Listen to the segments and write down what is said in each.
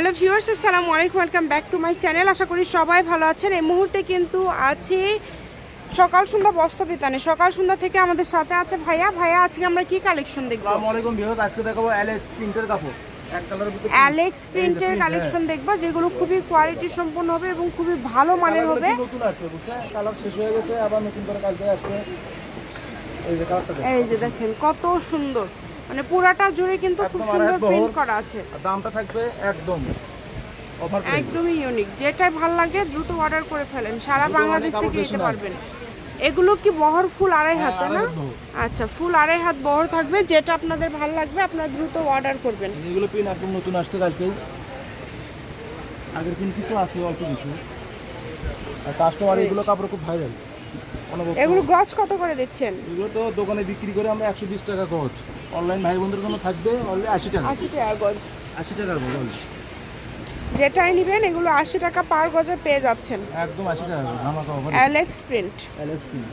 Hello viewers আসসালামু আলাইকুম welcome back to my channel. আশা করি সবাই ভালো আছেন। এই মুহূর্তে কিন্তু আছি সকাল সন্ধ্যা বস্ত্র বিতানে সকাল সন্ধ্যা থেকে আমাদের সাথে আছে ভাইয়া। ভাইয়া আজকে আমরা কি কালেকশন দেখব? আসসালামু আলাইকুম ভিউয়ার্স আজকে দেখাবো অ্যালেক্স প্রিন্টের কাপড়। অ্যালেক্স প্রিন্টের কালেকশন দেখব যেগুলো খুবই কোয়ালিটি সম্পন্ন হবে এবং খুবই ভালো মানের হবে। নতুন আসছে বুঝছেন কালার শেষ হয়ে গেছে আবার নতুন করে কালকে আসছে। এই যে কালারটা এই যে দেখেন কত সুন্দর। মানে পুরাটা জুড়ে কিন্তু খুব সুন্দর আড়াই প্রিন্ট করা আছে। দামটা থাকবে একদম একদমই ইউনিক যেটাই ভালো লাগে দ্রুত অর্ডার করে ফেলেন। সারা বাংলাদেশ থেকে নিতে পারবেন। এগুলো কি বহর ফুল আড়াই হাত না? হাত বহর। আচ্ছা ফুল আড়াই হাত বহর থাকবে। যেটা আপনাদের ভালো লাগবে আপনারা দ্রুত অর্ডার করবেন। এগুলো পিন একদম নতুন আসছে কালকেই আগের পিন কিছু আছে অল্প কিছু। আর কাস্টমার এগুলো কাপড় খুব ভাইরাল। এগুলো গজ কত করে দিচ্ছেন? এগুলো তো দোকানে বিক্রি করে আমরা একশো বিশ টাকা গজ অনলাইন ভাই বোনদের জন্য থাকবে অনলি আশি টাকা। আশি টাকা গজ আশি টাকার বল যেটাই নেবেন এগুলো আশি টাকা পার গজে পেয়ে যাচ্ছেন। একদম আশি টাকা অ্যালেক্স প্রিন্ট অ্যালেক্স পিন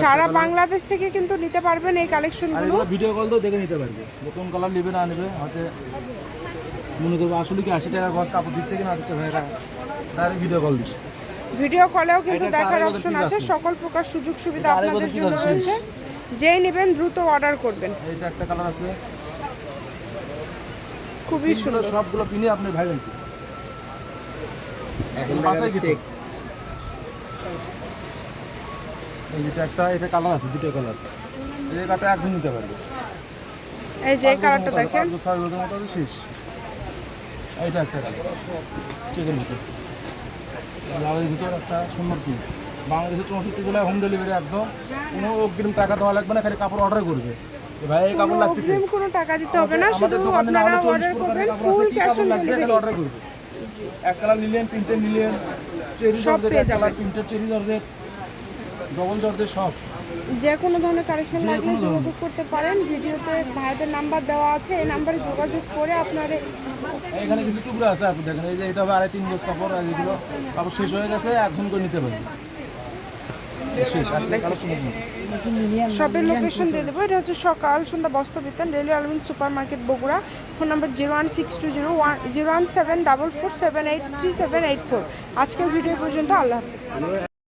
সারা বাংলাদেশ থেকে কিন্তু নিতে পারবেন এই কালেকশনগুলো। ভিডিও কল তো দেখে নিতে পারবে। কোন কালার নেবে না নেবে হয়তো মনে করব আসলে কি আশি টাকা গজ কাপড় দিচ্ছে কি না দিচ্ছে ভাইরা ডাইরেক্ট ভিডিও কল দিচ্ছে। ভিডিও কলেও কিন্তু একটা দেখার অপশন আছে সকল প্রকার সুযোগ সুবিধা আপনাদের জন্য আছে, রয়েছে। যেই নেবেন দ্রুত অর্ডার করবেন। এইটা একটা কালার আছে। খুবই সুন্দর। সবগুলো পিনে আপনি ভাইরাল কি? বাসায় কিছু এই যেটা একটা এটা কালার আছে দুটো কালার এই কাটা একদম নিতে পারবে। এই যে কালারটা দেখেন। পাঁচশো ছয় গজের মতো আছে শেষ। এইটা একটা কালার চেকের ভিতর লালের ভিতর একটা সুন্দর কি বাংলাদেশের চৌষট্টি জেলায় হোম ডেলিভারি একদম কোনো অগ্রিম টাকা দেওয়া লাগবে না খালি কাপড় অর্ডার করবে। ভাই এই কাপড় লাগতেছে। কোনো টাকা দিতে হবে না শুধু দোকানে আপনারা অর্ডার করবেন ফুল ক্যাশ অন লাগবে খালি ডেলিভারি অর্ডার করবে। এক কালার নিলেন তিনটে নিলেন চেরি সব জর্জেট এক কালার তিনটে চেরি জর্জেট ডবল জর্জেট সব। যে কোনো ধরনের কালেকশন লাগলে যোগাযোগ করতে পারেন। ভিডিওতে ভাইদের নাম্বার দেওয়া আছে এই নাম্বারে যোগাযোগ করে আপনারা এখানে কিছু টুকরো আছে আপনি দেখেন এই যে এটা হবে আড়াই তিন গজ কাপড় আর এগুলো কাপড় শেষ হয়ে গেছে এখন করে নিতে পারবেন শেষ শপের লোকেশন দিয়ে দেবো। এটা হচ্ছে সকাল সন্ধ্যা বস্ত্র বিতান railway Alamin super market Bogura. Phone number zero one six two zero one zero one seven double four seven eight three seven eight four আজকের ভিডিও পর্যন্ত আল্লাহ হাফিজ।